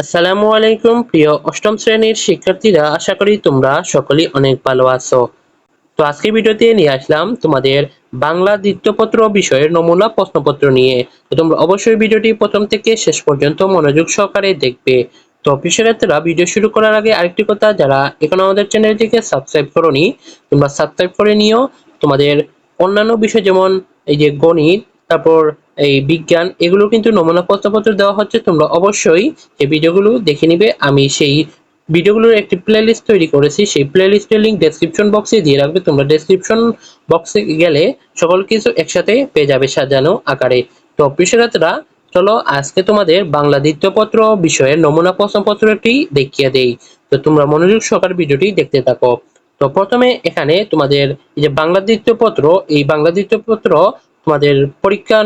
আসসালামু আলাইকুম, প্রিয় অষ্টম শ্রেণির শিক্ষার্থীরা, আশা করি তোমরা সকলেই অনেক ভালো আছো। তো আজকে ভিডিওতে নিয়ে আসলাম তোমাদের বাংলা দ্বিতীয়পত্র বিষয়ের নমুনা প্রশ্নপত্র নিয়ে। তো তোমরা অবশ্যই ভিডিওটি প্রথম থেকে শেষ পর্যন্ত মনোযোগ সহকারে দেখবে। তো শিক্ষার্থীরা ভিডিও শুরু করার আগে আরেকটি কথা, যারা এখন আমাদের চ্যানেলটিকে সাবস্ক্রাইব করনি তোমরা সাবস্ক্রাইব করে নিও, তোমাদের অন্যান্য বিষয় যেমন এই যে গণিত, তারপর এই বিজ্ঞান, এগুলো কিন্তু নমুনা প্রশ্নপত্র দেওয়া হচ্ছে, তোমরা অবশ্যই এই ভিডিওগুলো দেখে নিবে। আমি সেই ভিডিওগুলোর একটি প্লেলিস্ট তৈরি করেছি, সেই প্লেলিস্টের লিংক ডেসক্রিপশন বক্সে দিয়ে রাখবে। তোমরা ডেসক্রিপশন বক্সে গেলে সকল কিছু একসাথে পেয়ে যাবে সাজানো আকারে। তো প্রিয়রা চলো আজকে তোমাদের বাংলা দ্বিতীয় পত্র বিষয়ের নমুনা প্রশ্নপত্রটি দেখিয়ে দেই। তো তোমরা মনোযোগ সহকারে ভিডিওটি দেখতে থাকো। তো প্রথমে এখানে তোমাদের এই যে বাংলা দ্বিতীয় পত্র এই বাংলা দ্বিতীয় পত্র তোমাদের পরীক্ষা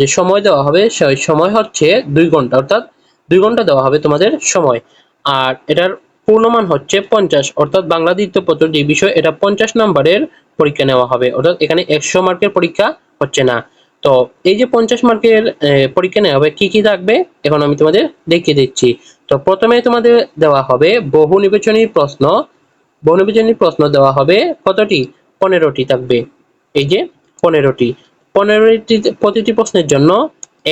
যে সময় দেওয়া হবে, সেই সময় হচ্ছে দুই ঘণ্টা, অর্থাৎ দুই ঘণ্টা দেওয়া হবে তোমাদের সময়। আর এটার পূর্ণমান হচ্ছে পঞ্চাশ, অর্থাৎ বাংলা দ্বিতীয় পত্র যে বিষয়, এটা পঞ্চাশ নম্বরের পরীক্ষা নেওয়া হবে, অর্থাৎ এখানে একশো মার্কের পরীক্ষা হচ্ছে না। তো এই যে পঞ্চাশ মার্কের পরীক্ষা নেওয়া হবে, কি কি থাকবে? এখন আমি তোমাদের দেখিয়ে দিচ্ছি। তো প্রথমে তোমাদের দেওয়া হবে বহু নির্বাচনী প্রশ্ন। বহু নির্বাচনী প্রশ্ন দেওয়া হবে কতটি? পনেরোটি থাকবে। এই যে পনেরোটি। পনেরোটি, প্রতিটি প্রশ্নের জন্য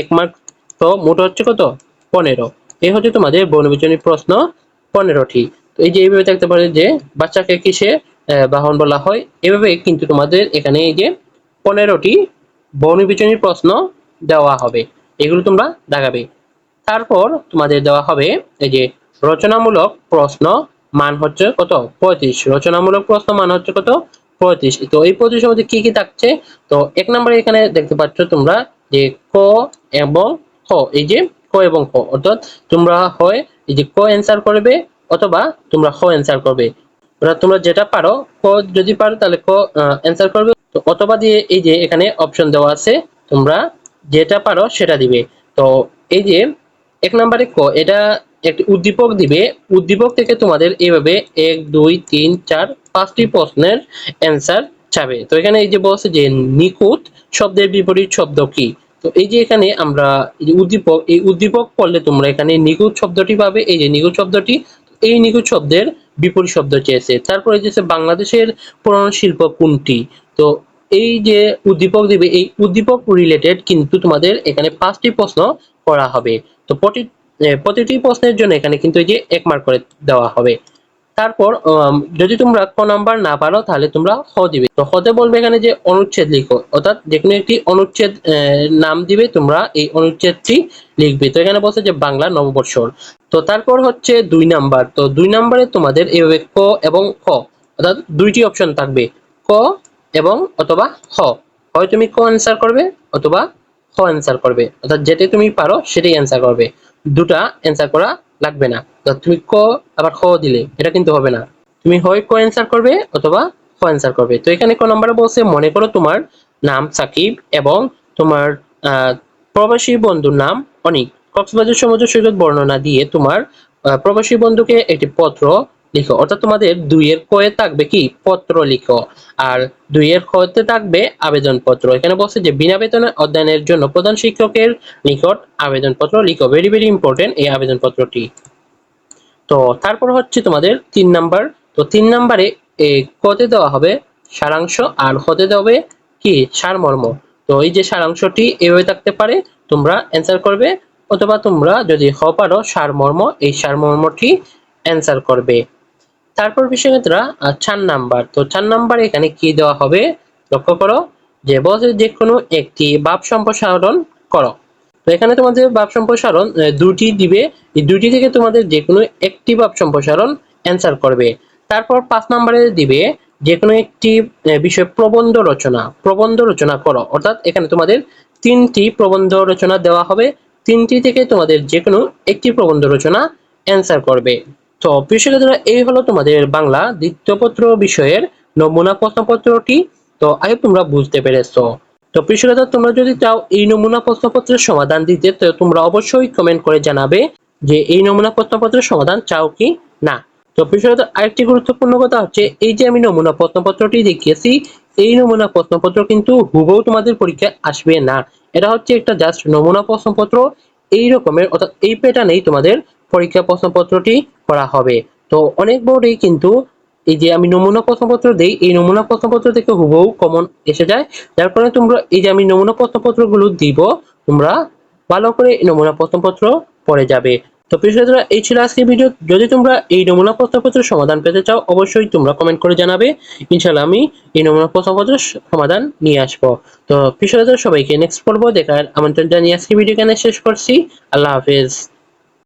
এক মার্ক তো মোট হচ্ছে কত? পনেরো। এই হচ্ছে তোমাদের বনবিজনী প্রশ্ন পনেরোটি। তো এই যে এইভাবে দেখতে পারে যে বাচ্চাকে কিসে বাহন বলা হয়, এভাবে কিন্তু তোমাদের এখানে এই যে পনেরোটি বনবিজনী প্রশ্ন দেওয়া হবে। এগুলো তোমরা দেখাবে। তারপর তোমাদের দেওয়া হবে এই যে রচনামূলক প্রশ্ন মান হচ্ছে কত? পঁয়ত্রিশ। রচনামূলক প্রশ্ন মান হচ্ছে কত? পঁয়ত্রিশ। তো এই পঁয়ত্রিশের মধ্যে কি কি থাকছে? তো এক নম্বরে এখানে দেখতে পাচ্ছ তোমরা যে ক এবং খ, এই যে ক এবং খ। অর্থাৎ তোমরা হয় এই যে ক অ্যান্সার করবে অথবা তোমরা খ অ্যান্সার করবে। অর্থাৎ তোমরা যেটা পারো, ক যদি পারো তাহলে ক অ্যান্সার করবে। তো অথবা দিয়ে এই যে এখানে অপশন দেওয়া আছে, তোমরা যেটা পারো সেটা দিবে। তো এই যে এক নম্বরে ক, এটা একটি উদ্দীপক দিবে। উদ্দীপক থেকে তোমাদের এইভাবে এক, দুই, তিন, চার পাঁচটি প্রশ্নের অ্যান্সার চাবে। তো এখানে এই যে বলছে যে নিখুঁত শব্দের বিপরীত শব্দ কি? তো এই যে এখানে আমরা যে উদ্দীপক, এই উদ্দীপক পড়লে তোমরা এখানে নিখুঁত শব্দটি পাবে। এই যে নিখুঁত শব্দটি এই নিখুঁত শব্দের বিপরীত শব্দ চেয়েছে। তারপরে যে বাংলাদেশের পুরানো শিল্প কোনটি? তো এই যে উদ্দীপক দিবে, এই উদ্দীপক রিলেটেড কিন্তু তোমাদের এখানে পাঁচটি প্রশ্ন করা হবে। তো প্রতি- প্রতিটি প্রশ্নের জন্য এখানে কিন্তু এই যে এক মার্ক করে দেওয়া হবে। তারপর যদি তোমরা ক নাম্বার না পারো, তাহলে তোমরা হ দিবে। তো হতে বলবে এখানে যে অনুচ্ছেদ লিখো, অর্থাৎ যে কোনো একটি অনুচ্ছেদ নাম দিবে, তোমরা এই অনুচ্ছেদটি লিখবে। তো এখানে বলছে যে বাংলা নববর্ষর তো তারপর হচ্ছে দুই নাম্বার। তো দুই নাম্বারে তোমাদের এইভাবে ক এবং খ, অর্থাৎ দুইটি অপশন থাকবে। ক এবং অথবা খ হয় তুমি ক অ্যান্সার করবে, অথবা খ অ্যান্সার করবে। অর্থাৎ যেটাই তুমি পারো, সেটাই অ্যান্সার করবে। দুটা অ্যান্সার করা লাগবে না। তুমি ক, আবার খ দিলে, এটা কিন্তু হবে না। তুমি হয় ক অ্যান্সার করবে অথবা খ অ্যান্সার করবে। তো এখানে ক নম্বরে বলছে, মনে করো তোমার নাম সাকিব এবং তোমার প্রবাসী বন্ধুর নাম অনিক। কক্সবাজার সমুদ্র সৈকত বর্ণনা দিয়ে তোমার প্রবাসী বন্ধুকে একটি পত্র লিখো। অর্থাৎ তোমাদের দুইয়ের কয়ে থাকবে কি? পত্র লিখো। আর দুইয়ের খতে থাকবে আবেদনপত্র। এখানে বলছে যে বিনা বেতনে অধ্যয়নের জন্য প্রধান শিক্ষকের নিকট আবেদনপত্র লিখো। ভেরি ভেরি ইম্পর্টেন্ট এই আবেদনপত্রটি। তো তারপর হচ্ছে তোমাদের তিন নাম্বার। তো তিন নাম্বারে কতে দেওয়া হবে সারাংশ আর হতে দেওয়া হবে কি? সারমর্ম। তো এই যে সারাংশটি এভাবে থাকতে পারে, তোমরা অ্যান্সার করবে, অথবা তোমরা যদি হ পারো সারমর্ম, এই সারমর্মটি অ্যান্সার করবে। তারপর বিষয়ক্ষেত্রা চার নাম্বার। তো চার নাম্বার এখানে কি দেওয়া হবে? লক্ষ্য করো যে, বলছে যে কোনো একটি ভাব সম্প্রসারণ করো। তো এখানে তোমাদের ভাব সম্প্রসারণ দুটি দিবে। এই দুটি থেকে তোমাদের যে কোনো একটি ভাব সম্প্রসারণ অ্যান্সার করবে। তারপর পাঁচ নম্বরে দিবে যে কোনো একটি বিষয় প্রবন্ধ রচনা। প্রবন্ধ রচনা করো। অর্থাৎ এখানে তোমাদের তিনটি প্রবন্ধ রচনা দেওয়া হবে। তিনটি থেকে তোমাদের যে কোনো একটি প্রবন্ধ রচনা অ্যান্সার করবে। তো প্রিয় শিক্ষার্থীরা এই হলো তোমাদের বাংলা দ্বিতীয় পত্র বিষয়ের নমুনা প্রশ্নপত্রটি। তো আগে তোমরা বুঝতে পেরেছ। তো প্রিয় শিক্ষার্থীরা তোমরা যদি চাও এই নমুনা প্রশ্নপত্রের সমাধান দিতে, তো তোমরা অবশ্যই কমেন্ট করে জানাবে যে এই নমুনা প্রশ্নপত্রের সমাধান চাও কি না। তো শিক্ষার্থীরা আরেকটি গুরুত্বপূর্ণ কথা হচ্ছে, এই যে আমি নমুনা প্রশ্নপত্রটি দেখিয়েছি, এই নমুনা প্রশ্নপত্র কিন্তু হুবহু তোমাদের পরীক্ষায় আসবে না। এটা হচ্ছে একটা জাস্ট নমুনা প্রশ্নপত্র, এই রকমের, অর্থাৎ এই প্যাটার্নেই তোমাদের পরীক্ষা প্রশ্নপত্রটি করা হবে। তো অনেক বোর্ডেই কিন্তু এই যে আমি নমুনা প্রশ্নপত্র দেই, এই নমুনা প্রশ্নপত্র থেকে হুবহু কমন এসে যায়। যার কারণে তোমরা এই যে আমি নমুনা প্রশ্নপত্রগুলো দিব, তোমরা ভালো করে নমুনা প্রশ্নপত্র পড়ে যাবে। তো প্রিয় এই ছিল আজকের ভিডিও। যদি তোমরা এই নমুনা প্রশ্নপত্রের সমাধান পেতে চাও, অবশ্যই তোমরা কমেন্ট করে জানাবে। ইনশাল্লাহ আমি এই নমুনা প্রশ্নপত্রের সমাধান নিয়ে আসব। তো প্রিয় সবাইকে নেক্সট পর্ব দেখার আমন্ত্রণ জানিয়ে আজকের ভিডিও এখানে শেষ করছি। আল্লাহ হাফেজ।